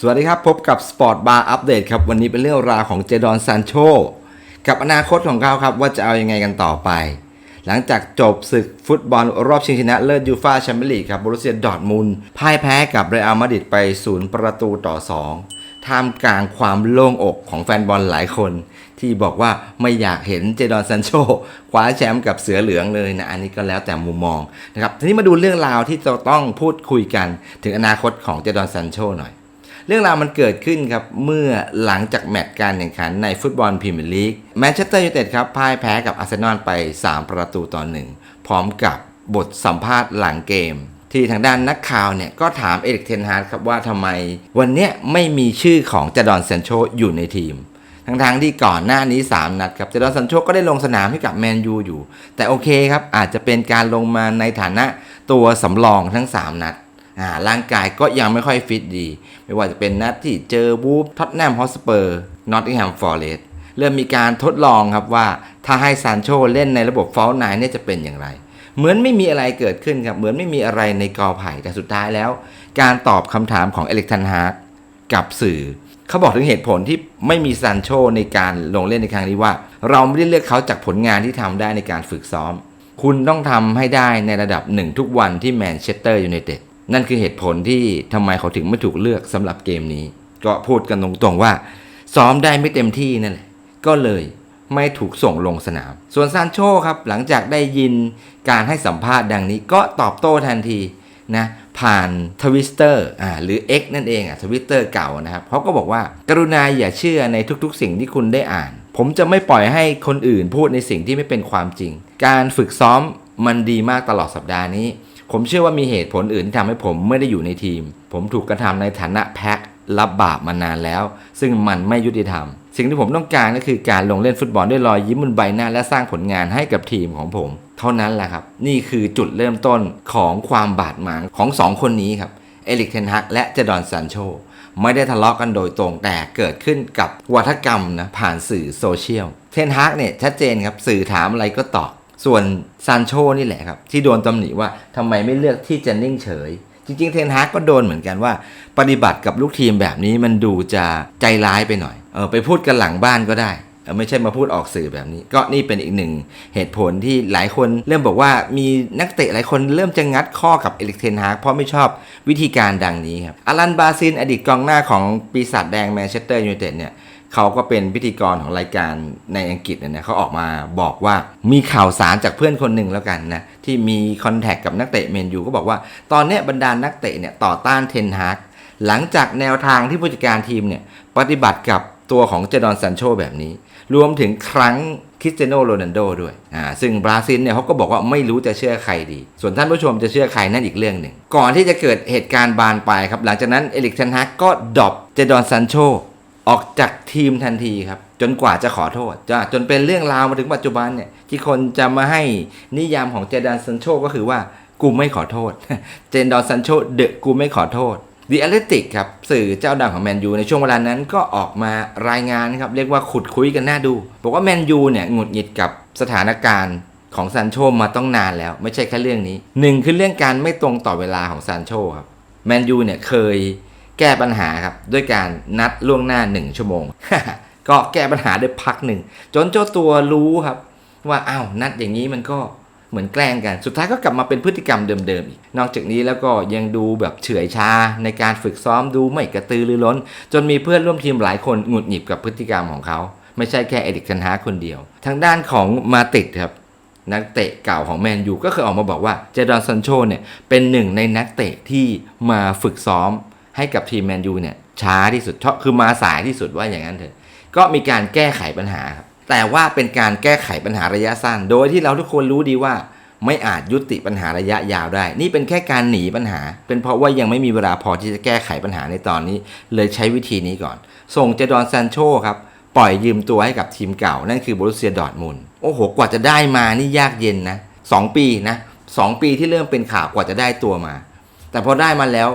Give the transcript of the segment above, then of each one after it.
สวัสดีครับ พบกับ Sport Bar Update ครับ วันนี้เป็นเรื่องราวของเจดอนซานโชกับอนาคตของเขาครับ ว่าจะเอายังไงกันต่อไป หลังจากจบศึกฟุตบอลรอบชิงชนะเลิศยูฟาแชมเปี้ยนลีกครับบรูเซียดอร์ทมุนพ่ายแพ้กับเรอัลมาดริดไปศูนย์ประตูต่อ 2 ท่ามกลางความโล่งอกของแฟนบอลหลายคน ที่บอกว่าไม่อยากเห็นเจดอนซันโชคว้าแชมป์กับเสือเหลืองเลยนะอันนี้ก็แล้วแต่มุมมองนะครับทีนี้มาดูเรื่องราวที่เราต้องพูดคุยกัน ถึงอนาคตของเจดอนซันโชหน่อย เรื่องราวมันเกิดขึ้นครับ เมื่อหลังจากแมตช์การแข่งขันในฟุตบอลพรีเมียร์ลีกแมนเชสเตอร์ยูไนเต็ดครับพ่ายแพ้กับอาร์เซนอลไป 3 ประตูต่อหนึ่งพร้อมกับบทสัมภาษณ์หลังเกม ที่ทางด้านนักข่าวเนี่ยก็ถามเอริกเทนฮาร์ดครับว่าทำไม วันนี้ไม่มีชื่อของจดอนเซนโชอยู่ในทีมทั้งทางๆที่ก่อนหน้านี้ 3 นัดครับเจดอนซันโชก็ได้ลงสนามให้กับแมนยูอยู่ แต่โอเคครับ อาจจะเป็นการลงมาในฐานะตัวสำรองทั้ง 3 นัด อ่าร่างกายก็ยังไม่ค่อยฟิตดี ไม่ว่าจะเป็นนัดที่เจอวูฟท็อตแนมฮอสเปอร์นอตติงแฮมฟอร์เรสเริ่มมีการทดลองครับว่าถ้าให้ซานโชเล่นในระบบฟอลไนเนี่ยจะเป็นอย่างไร เหมือนไม่มีอะไรเกิดขึ้นครับ เหมือนไม่มีอะไรในกอไผ่แต่สุดท้ายแล้ว การตอบคำถามของเอเล็กทันฮาร์ดกับสื่อ เขาบอกถึงเหตุผลที่ไม่มีซานโชในการลงเล่นในครั้งนี้ว่า เราไม่ได้เลือกเขาจากผลงานที่ทำได้ในการฝึกซ้อม คุณต้องทำให้ได้ในระดับหนึ่งทุกวันที่แมนเชสเตอร์ยูไนเต็ด นั่นคือเหตุผลที่ทำไมเขาถึงไม่ถูกเลือกสำหรับเกมนี้ ก็พูดกันตรงๆว่า ซ้อมได้ไม่เต็มที่นั่นแหละ ก็เลยไม่ถูกส่งลงสนาม ส่วนซานโชครับ หลังจากได้ยินการให้สัมภาษณ์ดังนี้ก็ตอบโต้ทันทีนะผ่านทวิสเตอร์อ่าหรือ X นั่นเองอะทวิตเตอร์เก่านะครับเขาก็บอกว่ากรุณาอย่าเชื่อในทุกๆ สิ่งที่คุณได้อ่าน ผมจะไม่ปล่อยให้คนอื่นพูดในสิ่งที่ไม่เป็นความจริง การฝึกซ้อมมันดีมากตลอดสัปดาห์นี้ ผมเชื่อว่ามีเหตุผลอื่นที่ทำให้ผมไม่ได้อยู่ในทีม ผมถูกกระทำในฐานะแพ็รับบาปมานานแล้ว ซึ่งมันไม่ยุติธรรม สิ่งที่ผมต้องการก็คือการลงเล่นฟุตบอลด้วยรอยยิ้มบนใบหน้า และสร้างผลงานให้กับทีมของผม เท่านั้นแหละครับ นี่คือจุดเริ่มต้นของความบาดหมางของสองคนนี้ครับเอลิกเทนฮักและเจดอนซันโชไม่ได้ทะเลาะกันโดยตรงแต่เกิดขึ้นกับวัฒกรรมนะผ่านสื่อโซเชียลเทนฮักเนี่ยชัดเจนครับสื่อถามอะไรก็ตอบ ส่วนซานโชนี่แหละครับ ที่โดนตำหนิว่าทำไมไม่เลือกที่จะนิ่งเฉย จริง ๆ เทนฮากก็โดนเหมือนกันว่า ปฏิบัติกับลูกทีมแบบนี้มันดูจะใจร้ายไปหน่อยเออไปพูดกันหลังบ้านก็ได้เออไม่ใช่มาพูดออกสื่อแบบนี้ ก็นี่เป็นอีกหนึ่งเหตุผลที่หลายคนเริ่มบอกว่ามีนักเตะหลายคนเริ่มจะงัดข้อกับเอลิกเทนฮากเพราะไม่ชอบวิธีการดังนี้ครับอลันบาซินอดีตกองหน้าของปีศาจแดงแมนเชสเตอร์ยูไนเต็ดเนี่ย เขาก็เป็นพิธีกรของรายการในอังกฤษเนี่ยนะเขาออกมาบอกว่ามีข่าวสารจากเพื่อนคนหนึ่งแล้วกันนะที่มีคอนแทคกับนักเตะเมนยูก็บอกว่า ตอนนี้บรรดานักเตะเนี่ยต่อต้านเทนฮากหลังจากแนวทางที่ผู้จัดการทีมเนี่ยปฏิบัติกับตัวของเจดอนซันโชแบบนี้ รวมถึงครั้งคริสเตียโนโรนัลโดด้วยอ่าซึ่งบราซิลเนี่ยเขาก็บอกว่าไม่รู้จะเชื่อใครดี ส่วนท่านผู้ชมจะเชื่อใครนั่นอีกเรื่องหนึ่ง ก่อนที่จะเกิดเหตุการณ์บานปลายครับ หลังจากนั้นเอลิกเทนฮากก็ดรอปเจดอนซันโช ออกจากทีมทันทีครับ จนกว่าจะขอโทษจะจนเป็นเรื่องราวมาถึงปัจจุบันเนี่ย ที่คนจะมาให้นิยามของเจดานซันโชก็คือว่ากูไม่ขอโทษ เจนดอนซันโชเดอะกูไม่ขอโทษดีอเลติกครับ สื่อเจ้าดังของแมนยูในช่วงเวลานั้นก็ออกมารายงานครับ เรียกว่าขุดคุยกันหน่าดู บอกว่าแมนยูเนี่ยหงุดหงิดกับสถานการณ์ของซันโชมาต้องนานแล้ว ไม่ใช่แค่เรื่องนี้หนึ่งคือเรื่องการไม่ตรงต่อเวลาของซันโชครับแมนยูเนี่ยเคย แก้ปัญหาครับด้วยการนัดล่วงหน้า 1 ชั่วโมง ก็แก้ปัญหาได้พักหนึ่ง จนเจ้าตัวรู้ครับ ว่าอ้าวนัดอย่างนี้มันก็เหมือนแกล้งกัน สุดท้ายก็กลับมาเป็นพฤติกรรมเดิมๆอีก นอกจากนี้แล้วก็ยังดูแบบเฉื่อยชาในการฝึกซ้อมดูไม่กระตือรือร้น จนมีเพื่อนร่วมทีมหลายคนหงุดหงิดกับพฤติกรรมของเขา ไม่ใช่แค่เอดิกชันฮาคนเดียว ทางด้านของมาติดครับนักเตะเก่าของแมนยูก็เคยออกมาบอกว่าเจดอนซันโชเนี่ยเป็นหนึ่งในนักเตะที่มาฝึกซ้อม ให้กับทีมแมนยูเนี่ยช้าที่สุดเพราะคือมาสายที่สุดว่าอย่างนั้นเถอะก็มีการแก้ไขปัญหาครับแต่ว่าเป็นการแก้ไขปัญหาระยะสั้น โดยที่เราทุกคนรู้ดีว่าไม่อาจยุติปัญหาระยะยาวได้ นี่เป็นแค่การหนีปัญหา เป็นเพราะว่ายังไม่มีเวลาพอที่จะแก้ไขปัญหาในตอนนี้ เลยใช้วิธีนี้ก่อน ส่งเจดอนซานโชครับ ปล่อยยืมตัวให้กับทีมเก่า นั่นคือบรูเซียดอร์ทมุนโอ้โห กว่าจะได้มานี่ยากเย็นนะสองปีนะสองปีที่เริ่มเป็นข่าวกว่าจะได้ตัวมา แต่พอได้มาแล้ว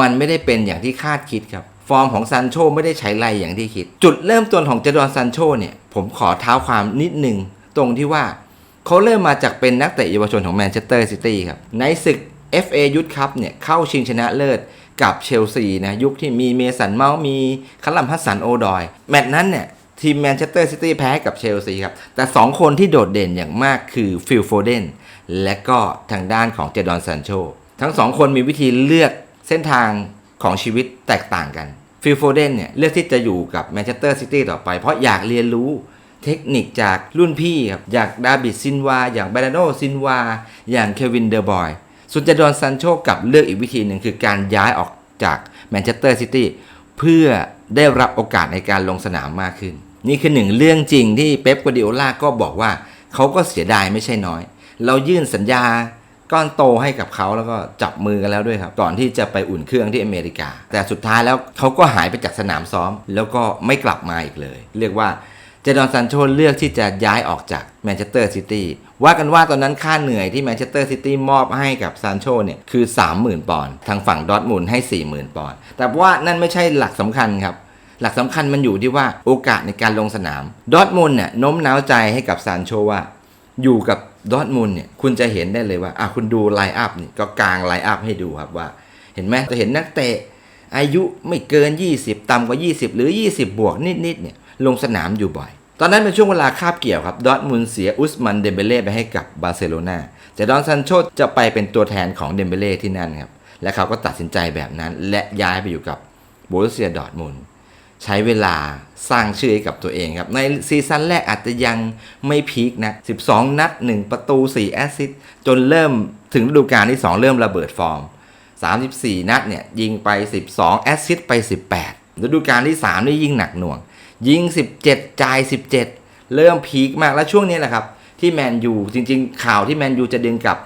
มันไม่ได้เป็นอย่างที่คาดคิดครับ ฟอร์มของซันโชไม่ได้ใช้ไรอย่างที่คิด จุดเริ่มต้นของเจดอนซันโชเนี่ย ผมขอเท้าความนิดหนึ่งตรงที่ว่าเขาเริ่มมาจากเป็นนักเตะเยาวชนของแมนเชสเตอร์ซิตี้ครับ ในศึก FA ยุทธคัพเนี่ยเข้าชิงชนะเลิศกับเชลซีนะยุคที่มีเมสันเมาส์มีคัลลัมฮัสสันโอดอย แมตช์นั้นเนี่ยทีมแมนเชสเตอร์ซิตี้แพ้กับเชลซีครับ แต่ 2 คนที่โดดเด่นอย่างมากคือฟิลโฟเดนและก็ทางด้านของเจดอนซานโชทั้งสองคนมีวิธีเลือก เส้นทางของชีวิตแตกต่างกันฟิลโฟเดนเนี่ยเลือกที่จะอยู่กับแมนเชสเตอร์ซิตี้ต่อไป เพราะอยากเรียนรู้เทคนิคจากรุ่นพี่ครับอยางดาบิดซินวา อย่างเบรนโนซินวา อย่างเควินเดอร์บอยส่วนเดอนซันโชกับเลือกอีกวิธีหนึ่งคือการย้ายออกจากแมนเชสเตอร์ซิตี้เพื่อได้รับโอกาสในการลงสนามมากขึ้น นี่คือหนึ่งเรื่องจริงที่เป๊ปกัวดิโอลาก็บอกว่า เขาก็เสียดายไม่ใช่น้อย เรายื่นสัญญา ก้อนโตให้กับเขาแล้วก็จับมือกันแล้วด้วยครับ ก่อนที่จะไปอุ่นเครื่องที่อเมริกา แต่สุดท้ายแล้วเขาก็หายไปจากสนามซ้อม แล้วก็ไม่กลับมาอีกเลย เรียกว่าเจดอนซันโชเลือกที่จะย้ายออกจากแมนเชสเตอร์ซิตี้ว่ากันว่าตอนนั้นค่าเหนื่อยที่แมนเชสเตอร์ซิตี้มอบให้กับซานโชเนี่ยคือ 30,000 ปอนด์ทางฝั่งดอทมุนด์ให้ 40,000 ปอนด์แต่ว่านั่นไม่ใช่หลักสำคัญครับหลักสำคัญมันอยู่ที่ว่าโอกาสในการลงสนาม ดอทมุนด์เนี่ยโน้มน้าวใจให้กับซานโชว่า อยู่กับ ดอทมุนด์เนี่ยคุณจะเห็นได้เลยว่าอะคุณดูไลน์อัพนี่ก็กลางไลน์อัพให้ดูครับว่า เห็นไหมจะเห็นนักเตะอายุไม่เกิน 20 ต่ำกว่า 20 หรือ 20 บวกนิดๆเนี่ยลงสนามอยู่บ่อย ตอนนั้นเป็นช่วงเวลาคาบเกี่ยวครับ ดอทมุนด์เสียอุสมันเดมเบเล่ไปให้กับบาร์เซโลนาแต่ดอนซันโชจะไปเป็นตัวแทนของเดมเบเล่ที่นั่นครับและเขาก็ตัดสินใจแบบนั้น และย้ายไปอยู่กับโบรุสเซียดอทมุนด์ ใช้เวลาสร้างชื่อให้กับตัวเองครับ ในซีซั่นแรกอาจจะยังไม่พีคนะ 12 นัด 1 ประตู 4 แอสซิสต์จนเริ่มถึงฤดูกาลที่ 2 เริ่มระเบิดฟอร์ม 34 นัดเนี่ยยิงไป 12 แอสซิสต์ไป 18 ฤดูกาลที่ 3 นี่ยิงหนักหน่วง ยิง 17 จ่าย 17 เริ่มพีคมากแล้วช่วงนี้แหละครับ ที่แมนยูจริงๆ ข่าวที่แมนยูจะดึงกลับ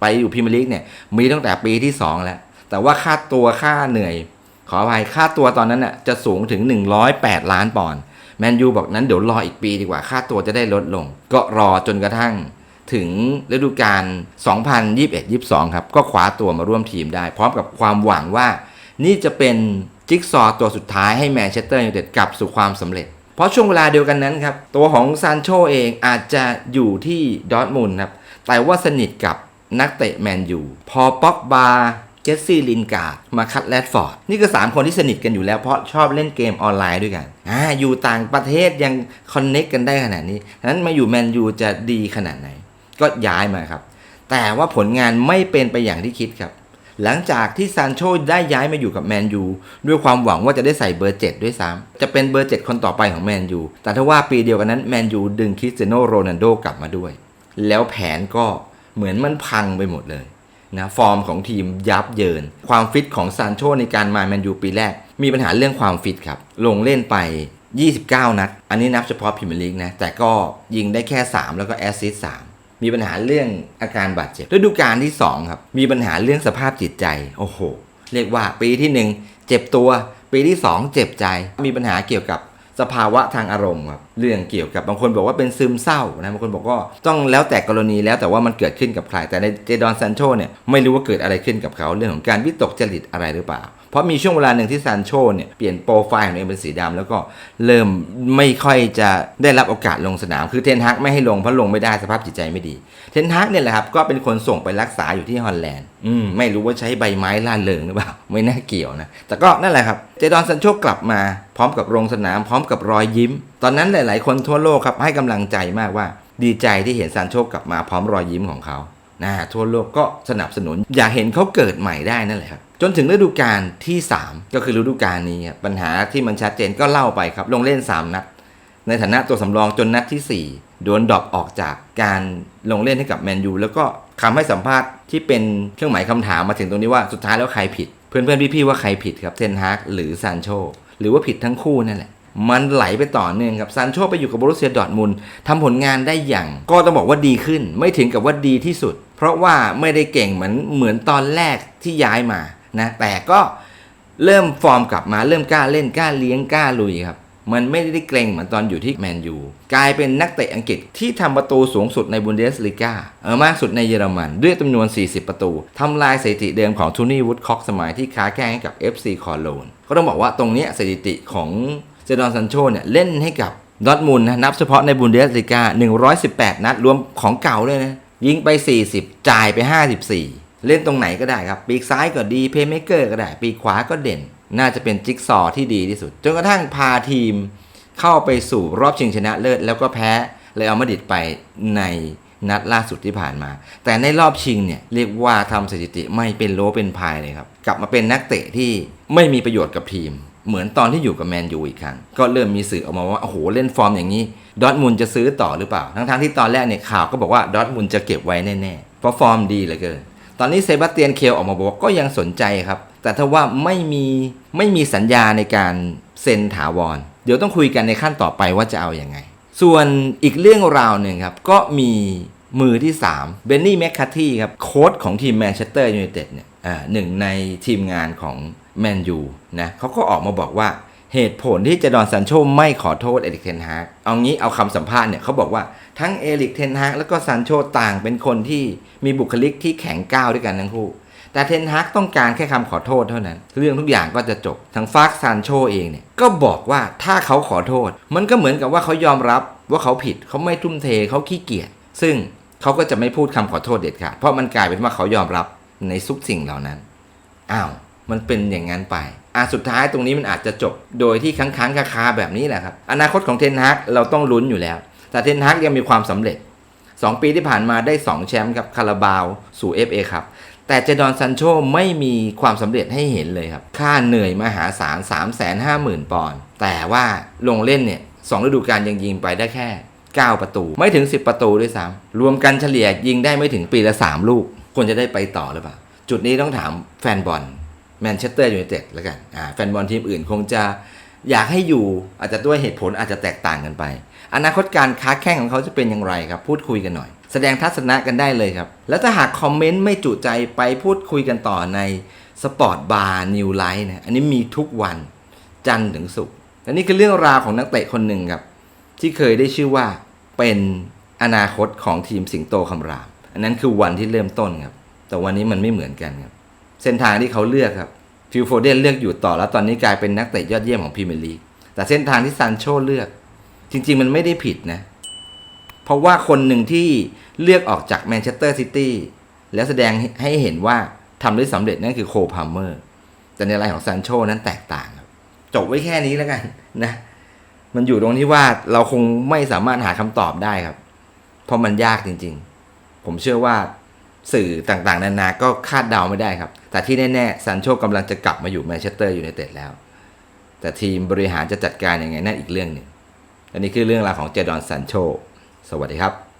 ไปอยู่พรีเมียร์ลีกเนี่ยมีตั้งแต่ปีที่ 2 แล้ว แต่ว่าค่าตัวค่าเหนื่อย ขออภัยค่าตัวตอนนั้นน่ะจะสูงถึง 108 ล้านปอนด์แมนยูบอกนั้นเดี๋ยวรออีกปีดีกว่าค่าตัวจะได้ลดลง ก็รอจนกระทั่งถึงฤดูกาล 2021-22 ครับ ก็คว้าตัวมาร่วมทีมได้ พร้อมกับความหวังว่า นี่จะเป็นจิ๊กซอว์ตัวสุดท้ายให้แมนเชสเตอร์ยูไนเต็ดกลับสู่ความสำเร็จ เพราะช่วงเวลาเดียวกันนั้นครับ ตัวของซานโชเองอาจจะอยู่ที่ดอร์ทมุนครับ แต่ว่าสนิทกับนักเตะแมนยู พอป็อกบา เจสซี่ลินการ์ดมาคัตแรดฟอร์ดนี่ก็ 3 คนที่สนิทกันอยู่แล้วเพราะชอบเล่นเกมออนไลน์ด้วยกันอ่าอยู่ต่างประเทศยังคอนเน็กกันได้ขนาดนี้นั้นมาอยู่แมนยูจะดีขนาดไหน ก็ย้ายมาครับ แต่ว่าผลงานไม่เป็นไปอย่างที่คิดครับ หลังจากที่ซานโชได้ย้ายมาอยู่กับแมนยูด้วยความหวังว่าจะได้ใส่เบอร์ 7 ด้วยซ้ำจะเป็นเบอร์ 7 คนต่อไปของแมนยูแต่ถ้าว่าปีเดียวกันนั้นแมนยูดึงคริสเตียโนโรนัลโดกลับมาด้วย แล้วแผนก็เหมือนมันพังไปหมดเลย นะฟอร์มของทีมยับเยิน ความฟิตของซานโชในการมาแมนยูปีแรก มีปัญหาเรื่องความฟิตครับ ลงเล่นไป 29 นัด อันนี้นับเฉพาะพรีเมียร์ลีกนะ แต่ก็ยิงได้แค่ 3 แล้วก็แอสซิสต์3มีปัญหาเรื่องอาการบาดเจ็บฤดูกาลที่ 2 ครับ มีปัญหาเรื่องสภาพจิตใจ โอ้โห เรียกว่าปีที่ 1 เจ็บตัว ปีที่ 2 เจ็บใจ มีปัญหาเกี่ยวกับสภาวะทางอารมณ์ครับ เรื่องเกี่ยวกับบางคนบอกว่าเป็นซึมเศร้านะบางคนบอกว่าต้องแล้วแต่กรณีแล้วแต่ว่ามันเกิดขึ้นกับใคร แต่ในเจดอนซันโชเนี่ยไม่รู้ว่าเกิดอะไรขึ้นกับเขาเรื่องของการวิตกจริตอะไรหรือเปล่า เพราะมีช่วงเวลาหนึ่งที่ซานโชเนี่ยเปลี่ยนโปรไฟล์ของตัวเองเป็นสีดำแล้วก็เริ่มไม่ค่อยจะได้รับโอกาสลงสนาม คือเทนฮักไม่ให้ลงเพราะลงไม่ได้สภาพจิตใจไม่ดี เทนฮักเนี่ยแหละครับก็เป็นคนส่งไปรักษาอยู่ที่ฮอลแลนด์อืมไม่รู้ว่าใช้ใบไม้ล่าเริงหรือเปล่าไม่น่าเกี่ยวนะแต่ก็นั่นแหละครับเจดอนซันโชกลับมาพร้อมกับลงสนาม พร้อมกับรอยยิ้ม ตอนนั้นหลาย ๆ คนทั่วโลกครับให้กำลังใจมากว่า ดีใจที่เห็นซันโชกลับมาพร้อมรอยยิ้มของเขานะทั่วโลกก็สนับสนุน อยากเห็นเขาเกิดใหม่ได้นั่นแหละครับ จนถึงฤดูกาลที่ 3 ก็คือฤดูกาลนี้ปัญหาที่มันชัดเจนก็เล่าไปครับ ลงเล่น 3 นัด ในฐานะตัวสำรองจนนัดที่ 4 โดนดรอปออกจากการลงเล่นให้กับแมนยูแล้วก็คำให้สัมภาษณ์ที่เป็นเครื่องหมายคำถามมาถึงตรงนี้ว่าสุดท้ายแล้วใครผิด เพื่อนๆพี่ๆว่าใครผิดครับเทนฮากหรือซานโชหรือว่าผิดทั้งคู่นั่นแหละ มันไหลไปต่อเนื่องครับซานโชไปอยู่กับบรุสเซียดอร์ทมุนทำผลงานได้อย่าง ก็ต้องบอกว่าดีขึ้น ไม่ถึงกับว่าดีที่สุด เพราะว่าไม่ได้เก่งเหมือนเหมือนตอนแรกที่ย้ายมานะแต่ก็เริ่มฟอร์มกลับมาเริ่มกล้าเล่นกล้าเลี้ยงกล้าลุยครับมันไม่ได้เกรงเหมือนตอนอยู่ที่แมนยูกลายเป็นนักเตะอังกฤษที่ทำประตูสูงสุดในบุนเดสลีกาเออมากสุดในเยอรมัน ด้วยจำนวน 40 ประตูทำลายสถิติเดิมของทูนี่วูดคอกสมัยที่ค้าแข่งให้กับ FC คอโลนก็ต้องบอกว่าตรงนี้สถิติของ เจดอนซันโชเนี่ยเล่นให้กับดอทมุนด์นะนับเฉพาะในบุนเดสลีกา118 นัด รวมของเก่าเลยนะ ยิงไป 40 จ่ายไป 54 เล่นตรงไหนก็ได้ครับ ปีกซ้ายก็ดีเพย์เมเกอร์ก็ได้ ปีกขวาก็เด่น น่าจะเป็นจิ๊กซอว์ที่ดีที่สุด จนกระทั่งพาทีมเข้าไปสู่รอบชิงชนะเลิศ แล้วก็แพ้เรอัลมาดริดไปในนัดล่าสุดที่ผ่านมา แต่ในรอบชิงเนี่ยเรียกว่าทำสถิติไม่เป็นโลเป็นพายเลยครับ กลับมาเป็นนักเตะที่ไม่มีประโยชน์กับทีม เหมือนตอนที่อยู่กับแมนยูอีกครั้ง ก็เริ่มมีสื่อออกมาว่า โอ้โห เล่นฟอร์มอย่างนี้ ดอทมุนจะซื้อต่อหรือเปล่า ทั้งๆที่ตอนแรกเนี่ยข่าวก็บอกว่าดอทมุนจะเก็บไว้แน่ๆ เพราะฟอร์มดีเหลือเกิน ตอนนี้เซบาสเตียนเคลออกมาบอกก็ยังสนใจครับ แต่ถ้าว่าไม่มีไม่มีสัญญาในการเซ็นถาวร เดี๋ยวต้องคุยกันในขั้นต่อไปว่าจะเอาอยัางไง ส่วนอีกเรื่องราวหนึ่งครับก็มีมือที่ 3 เบนนี่แมคคาที่ครับโค้ชของทีมแมนเชสเตอร์ยูไนเต็ดเนี่ยอ่าหนึ่งในทีมงานของ แมนยูนะเขาก็ออกมาบอกว่าเหตุผลที่เจดอนซันโชไม่ขอโทษเอริกเทนฮากเอางี้เอาคำสัมภาษณ์เนี่ยเขาบอกว่าทั้งเอริกเทนฮากแล้วก็ซันโชต่างเป็นคนที่มีบุคลิกที่แข็งก้าวด้วยกันทั้งคู่ แต่เทนฮากต้องการแค่คำขอโทษเท่านั้น เรื่องทุกอย่างก็จะจบทางฟากซันโชเองเนี่ยก็บอกว่าถ้าเขาขอโทษ มันก็เหมือนกับว่าเขายอมรับว่าเขาผิดเขาไม่ทุ่มเทเขาขี้เกียจซึ่งเขาก็จะไม่พูดคำขอโทษเด็ดขาดเพราะมันกลายเป็นว่าเขายอมรับในทุกสิ่งเหล่านั้นอ้าว มันเป็นอย่างนั้นไปอะสุดท้ายตรงนี้มันอาจจะจบโดยที่ค้างๆคาๆแบบนี้แหละครับอนาคตของเทนฮากเราต้องลุ้นอยู่แล้ว แต่เทนฮากยังมีความสำเร็จ 2 ปีที่ผ่านมาได้ 2 แชมป์ครับคาราบาวสู่ FA ครับแต่เจดอนซันโชไม่มีความสำเร็จให้เห็นเลยครับ ค่าเหนื่อยมหาศาล 3 5 0 0 0 0 ปอนด์ แต่ว่าลงเล่นเนี่ยสองฤดูกาลยังยิงไปได้แค่ 9 ประตู ไม่ถึง 10 ประตูด้วยซ้ำรวมกันเฉลี่ยยิงได้ไม่ถึงปีละ 3 ลูก ควรจะได้ไปต่อหรือเปล่า จุดนี้ต้องถามแฟนบอล แมนเชสเตอร์ยูไนเต็ดแล้วกันอ่าแฟนบอลทีมอื่นคงจะอยากให้อยู่อาจจะด้วยเหตุผลอาจจะแตกต่างกันไป อนาคตการค้าแข่งของเขาจะเป็นอย่างไรครับ พูดคุยกันหน่อย แสดงทัศนะกันได้เลยครับ แล้วถ้าหากคอมเมนต์ไม่จุใจไปพูดคุยกันต่อในสปอร์ตบาร์นิวไลท์นะอันนี้มีทุกวันจันทร์ถึงศุกร์และนี่คือเรื่องราวของนักเตะคนหนึ่งครับ ที่เคยได้ชื่อว่าเป็นอนาคตของทีมสิงโตคำราม อันนั้นคือวันที่เริ่มต้นครับ แต่วันนี้มันไม่เหมือนกันครับ เส้นทางที่เขาเลือกครับฟิลโฟเดนเลือกอยู่ต่อแล้วตอนนี้กลายเป็นนักเตะยอดเยี่ยมของพรีเมียร์ลีกแต่เส้นทางที่ซันโชเลือก จริง ๆ มันไม่ได้ผิดนะ เพราะว่าคนหนึ่งที่เลือกออกจากแมนเชสเตอร์ซิตี้แล้วแสดงให้เห็นว่าทำได้สำเร็จนั่นคือโคพาเมอร์แต่ในรายของซันโชนั้นแตกต่างครับจบไว้แค่นี้แล้วกันนะ มันอยู่ตรงที่ว่าเราคงไม่สามารถหาคำตอบได้ครับ เพราะมันยากจริง ๆ ผมเชื่อว่า สื่อต่างๆ นานาก็คาดเดาไม่ได้ครับ แต่ที่แน่ๆซันโชกำลังจะกลับมาอยู่แมนเชสเตอร์อยู่ในเต็ดแล้ว แต่ทีมบริหารจะจัดการยังไงนั่นอีกเรื่องหนึ่งอันนี้คือเรื่องราวของเจดอนซันโช สวัสดีครับ